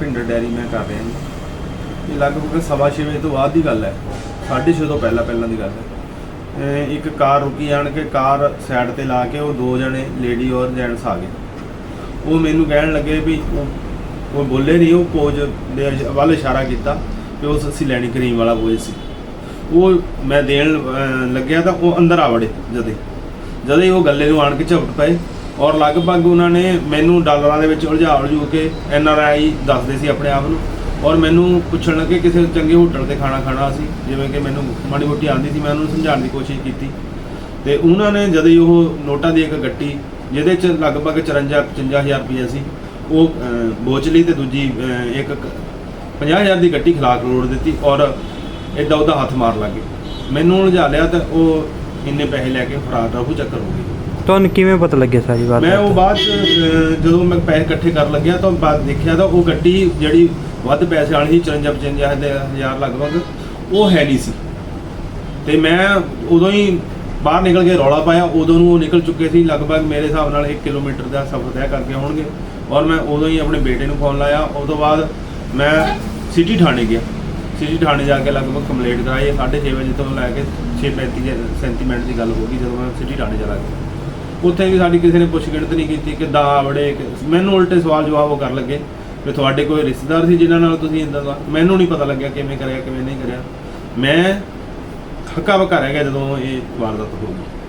Bhinder dairy ਮੈਂ ਕਰ ਰਿਹਾ ਨਹੀਂ ਲਗਭਗ ਸਵਾ ਛੇ ਵਜੇ ਤੋਂ ਬਾਅਦ ਦੀ ਗੱਲ ਹੈ। ਸਾਢੇ ਛੇ ਤੋਂ ਪਹਿਲਾਂ ਪਹਿਲਾਂ ਦੀ ਗੱਲ ਹੈ। ਇੱਕ ਕਾਰ ਰੁਕੀ ਆਣ ਕੇ ਕਾਰ ਸਾਈਡ ਤੇ ਲਾ ਕੇ ਉਹ ਦੋ ਜਣੇ ਲੇਡੀ ਔਰ ਜੈਂਟਸ ਆ ਗਏ। ਉਹ ਮੈਨੂੰ ਕਹਿਣ ਲੱਗੇ ਵੀ ਉਹ ਬੋਲੇ ਨਹੀਂ ਉਹ ਪੋਜ ਦੇ ਵੱਲ ਇਸ਼ਾਰਾ ਕੀਤਾ ਕਿ ਉਸ ਅਸੀਂ ਲੈਣੀ ਕਰੀਮ ਵਾਲਾ ਪੋਜ ਸੀ। ਉਹ ਮੈਂ ਦੇਣ ਲੱਗਿਆ ਤਾਂ ਉਹ ਅੰਦਰ ਆ ਵੜੇ ਜਦੇ। ਜਦੇ ਉਹ ਗੱਲੇ ਨੂੰ ਆਣ ਕੇ ਝਪਟ ਪਏ। ਔਰ ਲਗਭਗ ਉਹਨਾਂ ਨੇ ਮੈਨੂੰ ਡਾਲਰਾਂ ਦੇ ਵਿੱਚ ਉਲਝਾ ਉਲਝੂ ਕੇ ਐਨ ਆਰ ਆਈ ਦੱਸਦੇ ਸੀ ਆਪਣੇ ਆਪ ਨੂੰ। ਔਰ ਮੈਨੂੰ ਪੁੱਛਣ ਲੱਗੇ ਕਿਸੇ ਚੰਗੇ ਹੋਟਲ ਤੇ ਖਾਣਾ ਖਾਣਾ ਸੀ ਜਿਵੇਂ ਕਿ ਮੈਨੂੰ ਮਾੜੀ ਮੋਟੀ ਆਂਦੀ ਸੀ ਮੈਂ ਉਹਨਾਂ ਨੂੰ ਸਮਝਾਉਣ ਦੀ ਕੋਸ਼ਿਸ਼ ਕੀਤੀ। ਤੇ ਉਹਨਾਂ ਨੇ ਜਦੋਂ ਉਹ ਨੋਟਾਂ ਦੀ ਇੱਕ ਗੱਟੀ ਜਿਹਦੇ ਚ ਲਗਭਗ 54 55000 ਰੁਪਏ ਸੀ ਉਹ ਅਹ, ਬੋਚ ਲਈ ਤੇ ਦੂਜੀ ਇੱਕ ਕ- 50000 ਦੀ ਗੱਟੀ ਖਿਲਾ ਕਰੋੜ ਦਿੱਤੀ ਔਰ ਏਦਾਂ ਉਹਦਾ ਹੱਥ ਮਾਰ ਲੱਗੇ ਮੈਨੂੰ ਉਲਝਾ ਲਿਆ ਤਾਂ ਉਹ ਇੰਨੇ ਪੈਸੇ ਲੈ ਕੇ ਫਰਾਰ ਦਾ ਉਹ ਚੱਕਰ ਹੋ ਗਿਆ। ਤੁਹਾਨੂੰ ਕਿਵੇਂ ਪਤਾ ਲੱਗਿਆ ਸਾਰੀ ਬਾਤ ਮੈਂ ਉਹ ਬਾਅਦ 'ਚ, ਅਹ, ਜਦੋਂ ਮੈਂ ਪੈਸੇ ਇਕੱਠੇ ਕਰਨ ਲੱਗਿਆ ਤਾਂ ਬਾਅਦ ਦੇਖਿਆ ਤਾਂ ਉਹ ਗੱਡੀ ਜਿਹੜੀ ਵੱਧ ਪੈਸੇ ਵਾਲੀ ਸੀ 54 55 ਹਜ਼ਾਰ ਲਗਭਗ ਉਹ ਹੈ ਨਹੀਂ ਸੀ। ਤੇ ਮੈਂ ਉਦੋਂ ਹੀ ਬਾਹਰ ਨਿਕਲ ਕੇ ਰੌਲਾ ਪਾਇਆ ਉਦੋਂ ਨੂੰ ਉਹ ਨਿਕਲ ਚੁੱਕੇ ਸੀ ਲਗਭਗ ਮੇਰੇ ਹਿਸਾਬ ਨਾਲ 1 ਕਿਲੋਮੀਟਰ ਦਾ ਸਫ਼ਰ ਤੈਅ ਕਰਕੇ ਹੋਣਗੇ ਔਰ ਮੈਂ ਉਦੋਂ ਹੀ ਆਪਣੇ ਬੇਟੇ ਨੂੰ ਫੋਨ ਲਾਇਆ ਉਸ ਤੋਂ ਬਾਅਦ ਮੈਂ ਸਿਟੀ ਥਾਣੇ ਗਿਆ। ਸਿਟੀ ਥਾਣੇ ਜਾ ਕੇ ਲਗਭਗ ਕੰਪਲੇਂਟ ਕਰਾਈ 6:30 ਵਜੇ ਤੋਂ ਲੈ ਕੇ 6:35 37 ਮਿੰਟ ਦੀ ਗੱਲ ਹੋ ਗਈ ਜਦੋਂ ਮੈਂ ਸਿਟੀ ਥਾਣੇ ਚਲਾ ਗਿਆ। ਉੱਥੇ ਵੀ ਸਾਡੀ ਕਿਸੇ ਨੇ ਪੁੱਛ ਗਿਣਤ ਨਹੀਂ ਕੀਤੀ ਕਿ ਦਾ ਬੜੇ ਮੈਨੂੰ ਉਲਟੇ ਸਵਾਲ ਜਵਾਬ ਉਹ ਕਰ ਲੱਗੇ ਵੀ ਤੁਹਾਡੇ ਕੋਈ ਰਿਸ਼ਤੇਦਾਰ ਸੀ ਜਿਨ੍ਹਾਂ ਨਾਲ ਤੁਸੀਂ ਇਦਾਂ ਦਾ? ਮੈਨੂੰ ਨਹੀਂ ਪਤਾ ਲੱਗਿਆ ਕਿਵੇਂ ਕਰਿਆ, ਕਿਵੇਂ ਨਹੀਂ ਕਰਿਆ। ਮੈਂ ਹੱਕਾ ਬਕਾ ਰਹਿ ਗਿਆ ਜਦੋਂ ਇਹ ਵਾਰਦਾਤ ਹੋ ਗਈ।